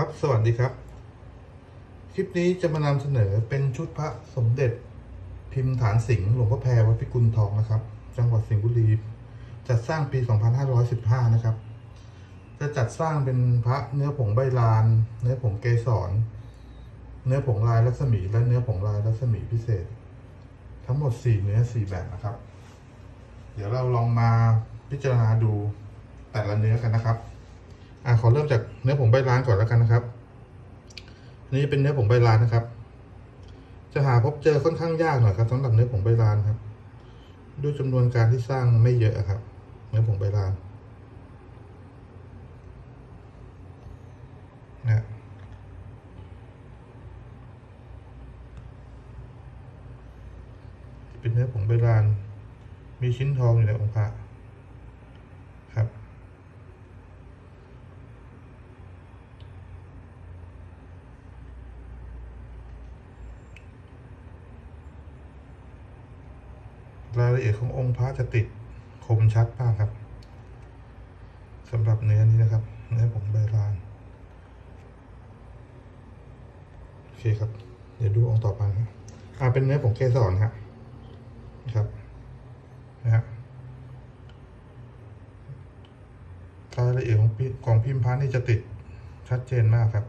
ครับ สวัสดีครับ คลิปนี้จะมานำเสนอเป็นชุดพระสมเด็จ พิมพ์ฐานสิงห์หลวงพ่อแพรวัดพิกุลทองนะครับ จังหวัดสิงห์บุรีจัดสร้างปี 2515 นะครับ จะจัดสร้างเป็นพระเนื้อผงใบลาน เนื้อผงเกสร เนื้อผงลายรัศมี และเนื้อผงลายรัศมีพิเศษ ทั้งหมด 4 เนื้อ 4 แบบนะครับ เดี๋ยวเราลองมาพิจารณาดูแต่ละเนื้อกันนะครับ อ่าขอเริ่มจากเนื้อผงใบลานก่อนแล้วกันนะครับนี้เป็นเนื้อผงใบลานนะครับ จะหาพบเจอค่อนข้างยากหน่อยครับสำหรับเนื้อผงใบลานครับ ด้วยจำนวนการที่สร้างไม่เยอะอะครับ เนื้อผงใบลานนะเป็นเนื้อผงใบลาน มีชิ้นทองอยู่ในองค์พระ รายละเอียดขององค์พระจะติดคมชัดมากครับสำหรับเนื้อนี้นะครับเนื้อผงใบลานโอเคครับ เดี๋ยวดูองค์ต่อไปนะอ่าเป็นเนื้อผงเกสรครับนะครับนะฮะรายละเอียดของพิของพิมพ์พระนี่จะติดชัดเจนมากครับ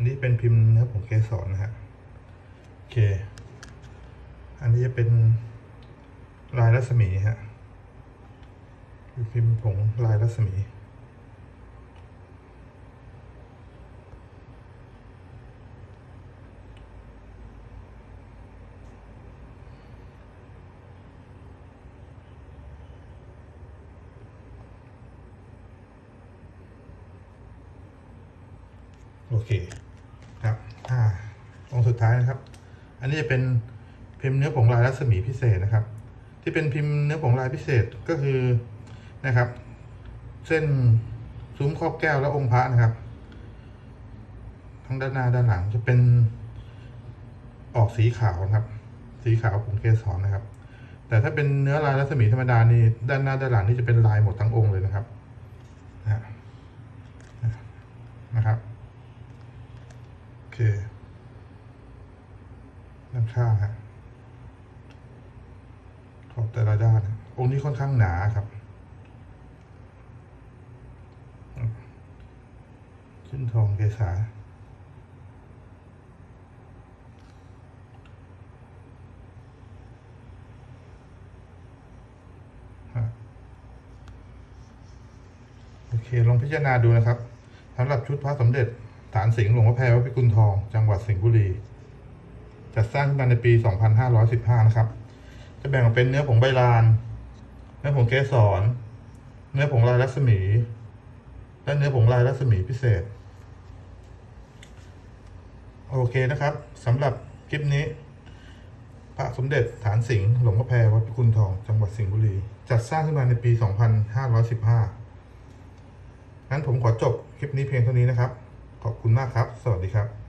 อันนี้เป็นพิมพ์เนื้อผงเกสรนะฮะโอเค อันนี้จะเป็นลายรัศมีฮะคือพิมพ์ผงลายรัศมีโอเค สุดท้ายนะครับ อันนี้จะเป็นพิมพ์เนื้อผงลายรัศมีพิเศษนะครับ ที่เป็นพิมพ์เนื้อผงลายพิเศษก็คือนะครับ เส้นซุ้มครอบแก้วและองค์พระนะครับ ทั้งด้านหน้าด้านหลังจะเป็นออกสีขาวนะครับ สีขาวผงเกสรนะครับ แต่ถ้าเป็นเนื้อลายรัศมีธรรมดานี่ด้านหน้าด้านหลังนี่จะเป็นลายหมดทั้งองค์เลยนะครับนะฮะนะครับ โอเค ด้านข้างฮะขอบแต่ละด้านองค์นี้ค่อนข้างหนาครับ ขึ้นทองเกษาโอเค ลองพิจารณาดูนะครับสำหรับชุดพระสมเด็จฐานสิงห์หลวงพ่อแพรวัดพิกุลทอง จังหวัดสิงห์บุรี จัดสร้างขึ้นมาในปี 2515 นะครับ จะแบ่งออกเป็นเนื้อผงใบลาน เนื้อผงเกสร เนื้อผงลายรัศมี และเนื้อผงลายรัศมีพิเศษ โอเคนะครับสำหรับคลิปนี้ พระสมเด็จฐานสิงห์หลวงพ่อแพรวัดพิกุลทอง จังหวัดสิงห์บุรี จัดสร้างขึ้นมาในปี 2515 งั้นผมขอจบคลิปนี้เพียงเท่านี้นะครับ ขอบคุณมากครับ สวัสดีครับ